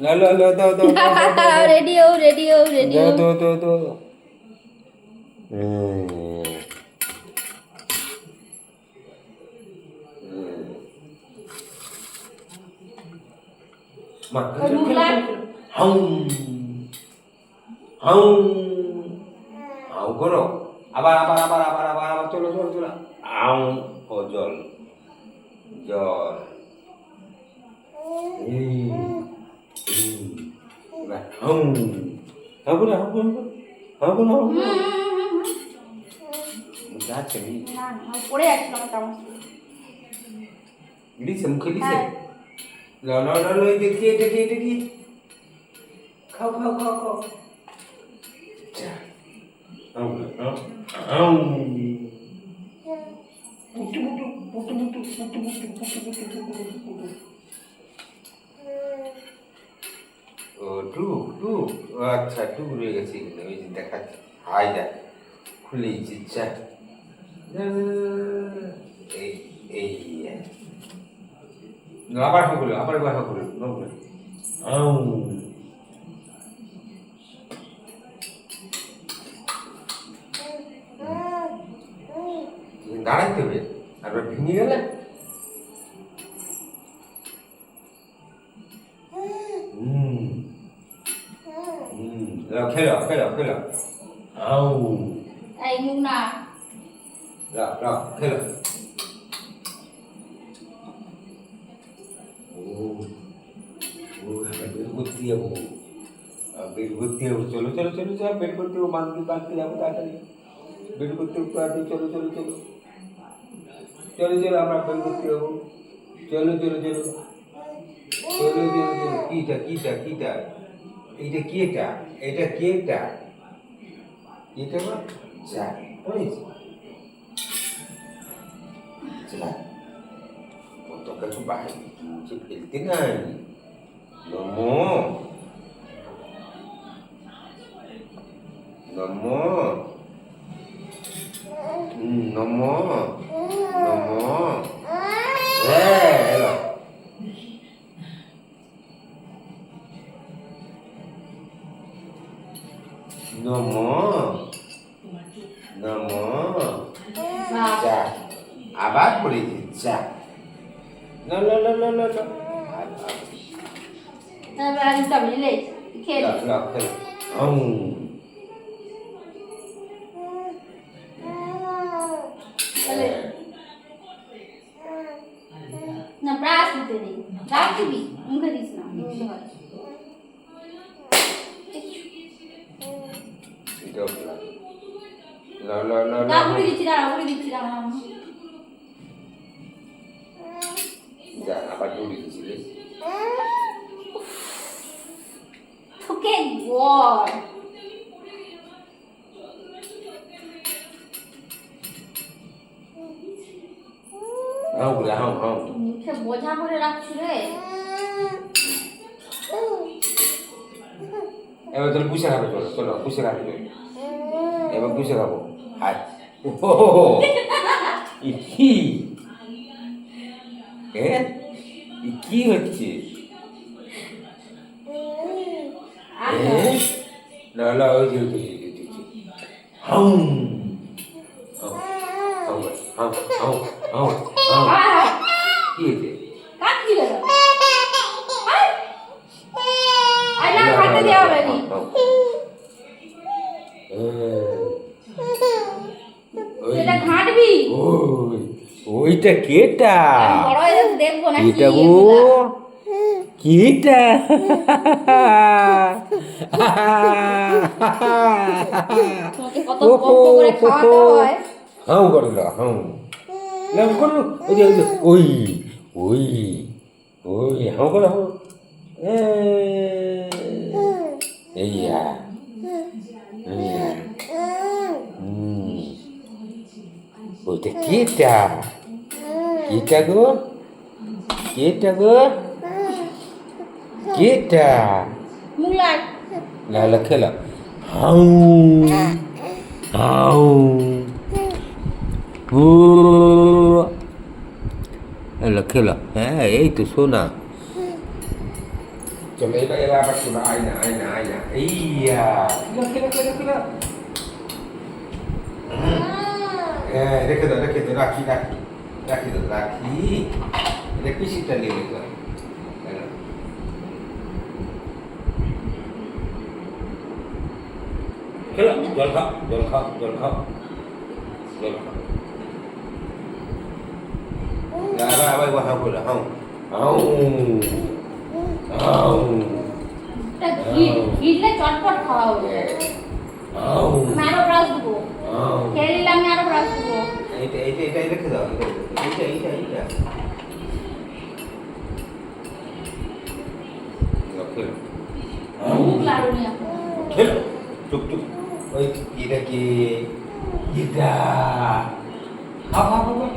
Hello hello দাও দাও radio radio radio দাও দাও দাও আবার আবার আবার আবার আবার চলো চলো চলো। আউ ও জল। জল। এবার হাউ হাউ করে হাউ করে হাউ করে হাউ করে যাচ্ছে নি না না পড়ে যাচ্ছিল আমার চামচ দিছে মুখে দিছে হ্যাঁ। লো লো লো লো দেখি এটা কি এটা কি খাও খাও খাও খাও যা আউ আউ আউ পুটু পুটু পুটু পুটু পুটু পুটু পুটু পুটু পুটু পুটু ও টুক ও আচ্ছা টুক রয়ে গেছে। ওই যে দেখাচ্ছে হাই, দেখ। খুলে দিচ্ছে, যা। এই এই আবার হাঁকুলো আবার একবার হাঁকুলো নকুলো আউ। দাঁড়াইতে হবে। আর ভেঙে গেলে? Rồi khé rồi, rồi, चलो चलो चलो चलो बिल्कुल चलो चलो चलो चलो चलो चलो चलो चलो चलो चलो चलो चलो এইটা কি এটা এটা কি এটা এটা বা চার বুঝেছি Toca de barra de ele tem ganho. Não, não. Não, não. Não, não. যা। আবার বলি যা। না না না না না না। ব্রাশ দিতে না রাখবি মুখে দিস না। Go for that. লা লা লা না উড়ে দিচ্ছি দাঁড়া উড়ে দিচ্ছি দাঁড়া। যা আবার দৌড়ে দিছিলে তোকে গড। করে হাউ হাউ। মুখে বোঝা করে রাখছি রে। এবার তাহলে পুষে খাবে চলো চলো পুষে খাবে এবার পুষে খাব আর ও কি হ্যাঁ কি হচ্ছে eh? নালা ওই যে হাউ হাউ হাউ কি হচ্ছে সেটা ঘাঁটবি? ওই ওইটা কেটা? আমি বড় হয়ে যাচ্ছে দেখব না এটা গো কেটা? কত কষ্ট করে খাওয়াতে হয়। হাউ হাউ। লাম করল ওই যে ওই ওই ওই হাউ করল হাউ। এইয়া Guitar. Guitar. Guitar. Guitar. Mulai. Lah lah ke lah. Hau. Hau. Lah ke lah. Eh, itu sunnah. Cuma itu ialah pasal aina aina aina. Iya. Kira kira kira kira. Hmm. হ্যাঁ রেখে দাও রেখে দাও রাখি রাখি রাখি দাও রাখি। এটা পিসিটা নিয়ে রেখে হ্যাঁ। জল খাও জল খাও জল খাও জল খাও। আবার আবার কথা বলে ঘিরলে চটপট খাওয়া হবে। ব্রাশ দেবো হাউ খেয়ে নিলে আমি আরও ব্রাশ দেবো এইটা এইটা এইটা রেখে দাও এইটা এইটা এইটা খেলো মুখ লাড়ুনি এখন খেলো চুপ ওই এটা কি এটা খাওয়া হুম।